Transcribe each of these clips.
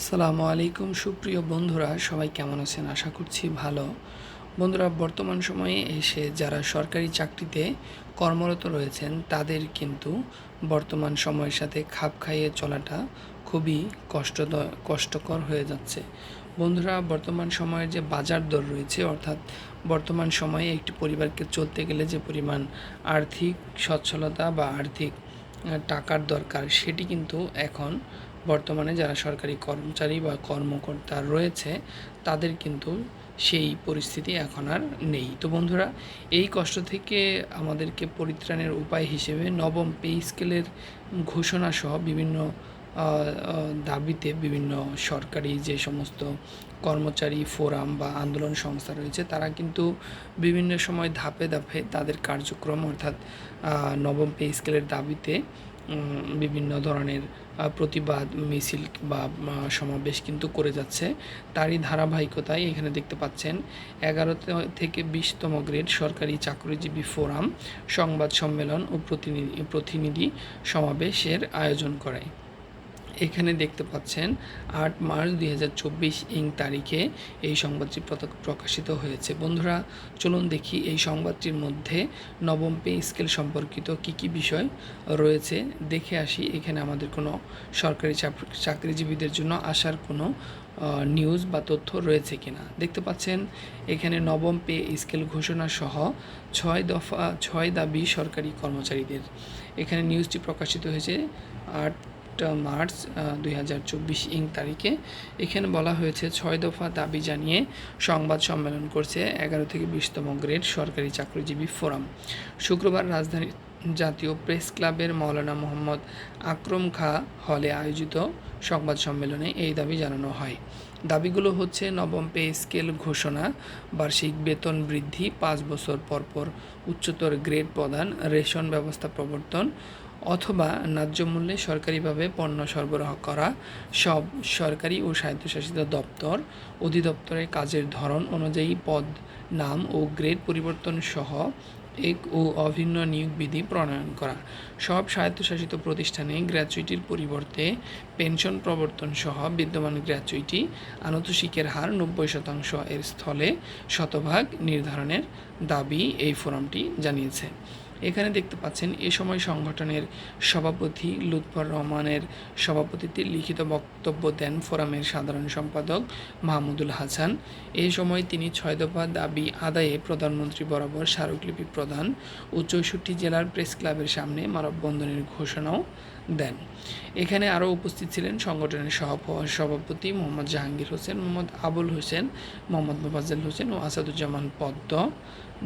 আসসালামু আলাইকুম সুপ্রিয় বন্ধুরা, সবাই কেমন আছেন? আশা করছি ভালো। বন্ধুরা, বর্তমান সময়ে এসে যারা সরকারি চাকরিতে কর্মরত রয়েছেন, তাদের কিন্তু বর্তমান সময়ের সাথে খাপ খাইয়ে চলাটা খুবই কষ্টদ কষ্টকর হয়ে যাচ্ছে। বন্ধুরা, বর্তমান সময়ের যে বাজার দর রয়েছে, অর্থাৎ বর্তমান সময়ে একটি পরিবারকে চলতে গেলে যে পরিমাণ আর্থিক সচ্ছলতা বা আর্থিক টাকার দরকার, সেটি কিন্তু এখন বর্তমানে যারা সরকারি কর্মচারী বা কর্মকর্তা রয়েছে, তাদের কিন্তু সেই পরিস্থিতি এখন আর নেই। তো বন্ধুরা, এই কষ্ট থেকে আমাদেরকে পরিত্রাণের উপায় হিসেবে নবম পে স্কেলের ঘোষণা সহ বিভিন্ন দাবিতে বিভিন্ন সরকারি যে সমস্ত কর্মচারী ফোরাম বা আন্দোলন সংস্থা রয়েছে, তারা কিন্তু বিভিন্ন সময় ধাপে ধাপে তাদের কার্যক্রম অর্থাৎ নবম পে স্কেলের দাবিতে বিভিন্ন ধরনের প্রতিবাদ, মিছিল বা সমাবেশ কিন্তু করে যাচ্ছে। তারই ধারাবাহিকতায় এখানে দেখতে পাচ্ছেন, এগারো থেকে বিশতম গ্রেড সরকারি চাকরিজীবী ফোরাম সংবাদ সম্মেলন ও প্রতিনিধি প্রতিনিধি সমাবেশের আয়োজন করে। এখানে দেখতে পাচ্ছেন আট মার্চ দুই হাজার চব্বিশ ইং তারিখে এই সংবাদটি প্রকাশিত হয়েছে। বন্ধুরা, চলুন দেখি এই সংবাদটির মধ্যে নবম পে স্কেল সম্পর্কিত কি কি বিষয় রয়েছে। দেখে আসি, এখানে আমাদের কোনো সরকারি চাকরিজীবীদের জন্য আসার কোনো নিউজ বা তথ্য রয়েছে কিনা। দেখতে পাচ্ছেন, এখানে নবম পে স্কেল ঘোষণা সহ ছয় দফা ছয় দাবি সরকারি কর্মচারীদের। এখানে নিউজটি প্রকাশিত হয়েছে আট মার্চ দুই হাজার চব্বিশ ইং তারিখে এখানে বলা হয়েছে ছয় দফা দাবি জানিয়ে সংবাদ সম্মেলন করছে এগারো থেকে বিশতম গ্রেড সরকারি চাকরিজীবী ফোরাম। শুক্রবার রাজধানী জাতীয় প্রেস ক্লাবের মাওলানা মোহাম্মদ আকরম খা হলে আয়োজিত সংবাদ সম্মেলনে এই দাবি জানানো হয়। দাবিগুলো হচ্ছে নবম পে স্কেল ঘোষণা, বার্ষিক বেতন বৃদ্ধি, পাঁচ বছর পর পর উচ্চতর গ্রেড প্রদান, রেশন ব্যবস্থা প্রবর্তন অথবা ন্যায্য মূল্যে সরকারিভাবে পণ্য সরবরাহ করা সব সরকারি ও স্বায়ত্তশাসিত দপ্তর অধিদপ্তরের কাজের ধরন অনুযায়ী পদ, নাম ও গ্রেড পরিবর্তন সহ এক ও অভিন্ন নিয়োগ বিধি প্রণয়ন করা। সব স্বায়ত্তশাসিত প্রতিষ্ঠানে গ্র্যাচুইটির পরিবর্তে পেনশন প্রবর্তন সহ বিদ্যমান গ্র্যাচুইটি আনতোষিকের হার নব্বই শতাংশ এর স্থলে শতভাগ নির্ধারণের দাবি এই ফোরামটি জানিয়েছে। এখানে দেখতে পাচ্ছেন এ সময় সংগঠনের সভাপতি লুৎফর রহমানের সভাপতিত্বে লিখিত বক্তব্য দেন ফোরামের সাধারণ সম্পাদক মাহমুদুল হাসান। এই সময় তিনি ছয় দফা দাবি আদায়ে প্রধানমন্ত্রী বরাবর স্মারকলিপি প্রদান ও চৌষট্টি জেলার প্রেস ক্লাবের সামনে মানববন্ধনের ঘোষণাও দেন। এখানে আরও উপস্থিত ছিলেন সংগঠনের সভাপতি মোহাম্মদ জাহাঙ্গীর হোসেন, মোহাম্মদ আবুল হোসেন, মোহাম্মদ মোফাজ্জল হোসেন ও আসাদুজ্জামান পদ্ম।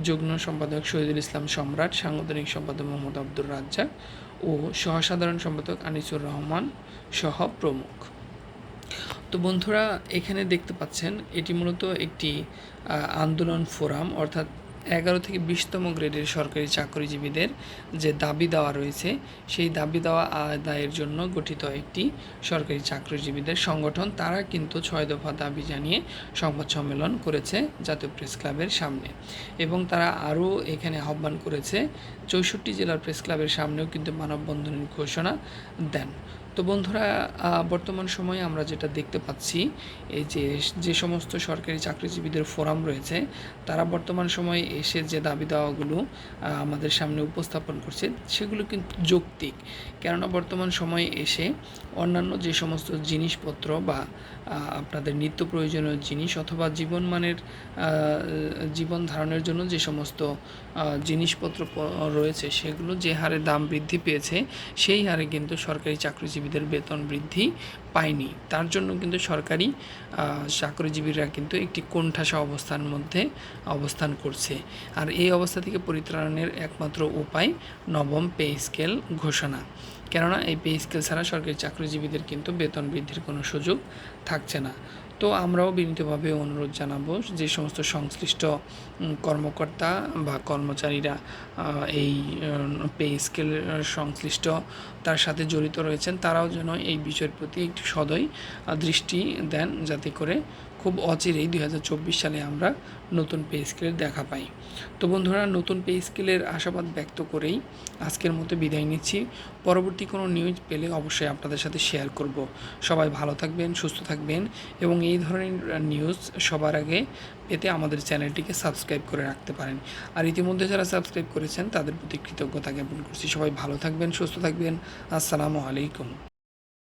যুগ্ম সম্পাদক শহীদুল ইসলাম সম্রাট, সাংগঠনিক সম্পাদক মোহাম্মদ আব্দুর রাজ্জাক ও সহসাধারণ সম্পাদক আনিসুর রহমান সহ প্রমুখ। তো বন্ধুরা, এখানে দেখতে পাচ্ছেন এটি মূলত একটি আন্দোলন ফোরাম, অর্থাৎ এগারো থেকে বিশতম গ্রেডের সরকারি চাকরিজীবীদের যে দাবি দেওয়া রয়েছে, সেই দাবি দেওয়া আদায়ের জন্য গঠিত একটি সরকারি চাকরিজীবীদের সংগঠন, তারা কিন্তু ছয় দফা দাবি জানিয়ে সংবাদ সম্মেলন করেছে জাতীয় প্রেস ক্লাবের সামনে। এবং তারা আরও এখানে আহ্বান করেছে, চৌষট্টি জেলার প্রেস ক্লাবের সামনেও কিন্তু মানববন্ধনের ঘোষণা দেন। তো বন্ধুরা বর্তমান সময়ে আমরা যেটা দেখতে পাচ্ছি, এই যে যে সমস্ত সরকারি চাকরিজীবীদের ফোরাম রয়েছে, তারা বর্তমান সময়ে এসে যে দাবি দাওয়াগুলো আমাদের সামনে উপস্থাপন করছে, সেগুলো কিন্তু যৌক্তিক। কেননা বর্তমান সময়ে এসে অন্যান্য যে সমস্ত জিনিসপত্র বা আপনাদের নিত্য প্রয়োজনীয় জিনিস অথবা জীবনমানের জীবন ধারণের জন্য যে সমস্ত জিনিসপত্র রয়েছে, সেগুলো যে হারে দাম বৃদ্ধি পেয়েছে, সেই হারে কিন্তু সরকারি চাকরিজীবীদের বেতন বৃদ্ধি পায়নি। তার জন্য কিন্তু সরকারি চাকরিজীবীরা কিন্তু একটি কোণঠাসা অবস্থার মধ্যে অবস্থান করছে। আর এই অবস্থা থেকে পরিত্রাণের একমাত্র উপায় নবম পে স্কেল ঘোষণা। কেননা এই পে স্কেল ছাড়া সরকারি চাকরিজীবীদের কিন্তু বেতন বৃদ্ধির কোনো সুযোগ থাকছে না। তো আমরাও বিনীতভাবে অনুরোধ জানাব যে সমস্ত সংশ্লিষ্ট কর্মকর্তা বা কর্মচারীরা এই পে স্কেল সংশ্লিষ্ট তার সাথে জড়িত রয়েছেন, তারাও যেন এই বিষয়ের প্রতি একটু সদয় দৃষ্টি দেন যাতে করে খুব অচিরেই দু হাজার চব্বিশ সালে আমরা নতুন পে স্কেলের দেখা পাই। তো বন্ধুরা, নতুন পে স্কেলের আশাবাদ ব্যক্ত করেই আজকের মতো বিদায় নিচ্ছি। পরবর্তী কোনো নিউজ পেলে অবশ্যই আপনাদের সাথে শেয়ার করব। সবাই ভালো থাকবেন, সুস্থ থাকবেন এবং এই ধরনের নিউজ সবার আগে পেতে আমাদের চ্যানেলটিকে সাবস্ক্রাইব করে রাখতে পারেন। আর ইতিমধ্যে যারা সাবস্ক্রাইব করেছেন, তাদের প্রতি কৃতজ্ঞতা জ্ঞাপন করছি। সবাই ভালো থাকবেন, সুস্থ থাকবেন। আসসালামু আলাইকুম।